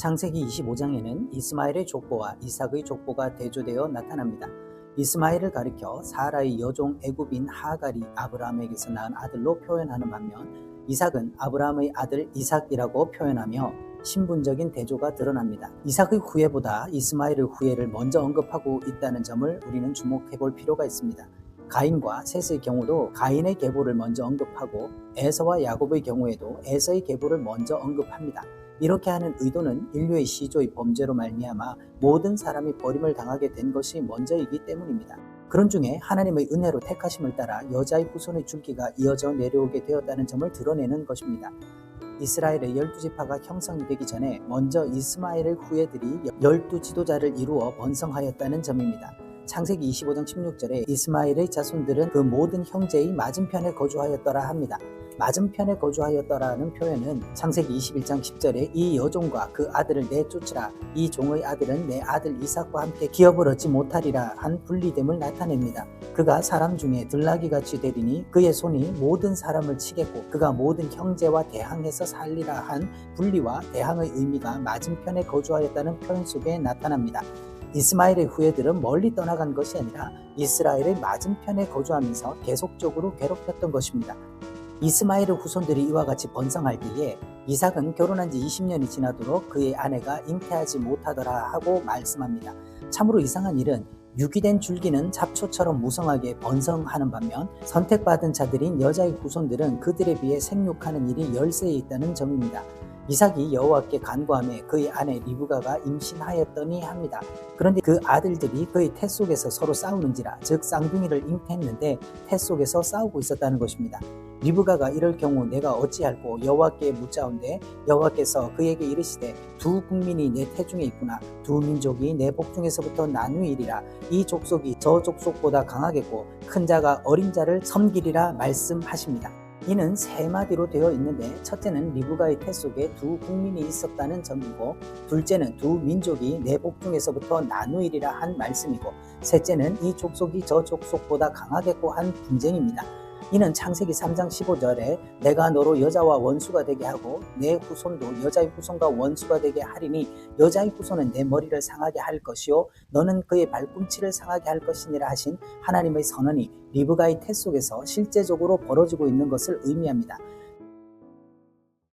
창세기 25장에는 이스마엘의 족보와 이삭의 족보가 대조되어 나타납니다. 이스마엘을 가리켜 사라의 여종 애굽인 하갈이 아브라함에게서 낳은 아들로 표현하는 반면 이삭은 아브라함의 아들 이삭이라고 표현하며 신분적인 대조가 드러납니다. 이삭의 후예보다 이스마엘의 후예를 먼저 언급하고 있다는 점을 우리는 주목해 볼 필요가 있습니다. 가인과 셋의 경우도 가인의 계보를 먼저 언급하고 에서와 야곱의 경우에도 에서의 계보를 먼저 언급합니다. 이렇게 하는 의도는 인류의 시조의 범죄로 말미암아 모든 사람이 버림을 당하게 된 것이 먼저이기 때문입니다. 그런 중에 하나님의 은혜로 택하심을 따라 여자의 후손의 줄기가 이어져 내려오게 되었다는 점을 드러내는 것입니다. 이스라엘의 열두 지파가 형성이 되기 전에 먼저 이스마엘의 후예들이 열두 지도자를 이루어 번성하였다는 점입니다. 창세기 25장 16절에 이스마엘의 자손들은 그 모든 형제의 맞은편에 거주하였더라 합니다. 맞은편에 거주하였더라는 표현은 창세기 21장 10절에 이 여종과 그 아들을 내쫓으라 이 종의 아들은 내 아들 이삭과 함께 기업을 얻지 못하리라 한 분리됨을 나타냅니다. 그가 사람 중에 들나귀같이 되리니 그의 손이 모든 사람을 치겠고 그가 모든 형제와 대항해서 살리라 한 분리와 대항의 의미가 맞은편에 거주하였다는 표현 속에 나타납니다. 이스마엘의 후예들은 멀리 떠나간 것이 아니라 이스라엘의 맞은편에 거주하면서 계속적으로 괴롭혔던 것입니다. 이스마엘의 후손들이 이와 같이 번성할 때에 이삭은 결혼한 지 20년이 지나도록 그의 아내가 잉태하지 못하더라 하고 말씀합니다. 참으로 이상한 일은 유기된 줄기는 잡초처럼 무성하게 번성하는 반면 선택받은 자들인 여자의 후손들은 그들에 비해 생육하는 일이 열세에 있다는 점입니다. 이삭이 여호와께 간구함에 그의 아내 리브가가 임신하였더니 합니다. 그런데 그 아들들이 그의 태 속에서 서로 싸우는지라 즉 쌍둥이를 잉태했는데 태 속에서 싸우고 있었다는 것입니다. 리브가가 이럴 경우 내가 어찌할꼬 여호와께 묻자온데 여호와께서 그에게 이르시되 두 국민이 내 태중에 있구나 두 민족이 내 복중에서부터 나누이리라 이 족속이 저 족속보다 강하겠고 큰 자가 어린 자를 섬기리라 말씀하십니다. 이는 세 마디로 되어 있는데 첫째는 리브가의 태 속에 두 국민이 있었다는 점이고 둘째는 두 민족이 내 복중에서부터 나누이리라 한 말씀이고 셋째는 이 족속이 저 족속보다 강하겠고 한 분쟁입니다. 이는 창세기 3장 15절에 내가 너로 여자와 원수가 되게 하고 내 후손도 여자의 후손과 원수가 되게 하리니 여자의 후손은 내 머리를 상하게 할 것이요 너는 그의 발꿈치를 상하게 할 것이니라 하신 하나님의 선언이 리브가의 태 속에서 실제적으로 벌어지고 있는 것을 의미합니다.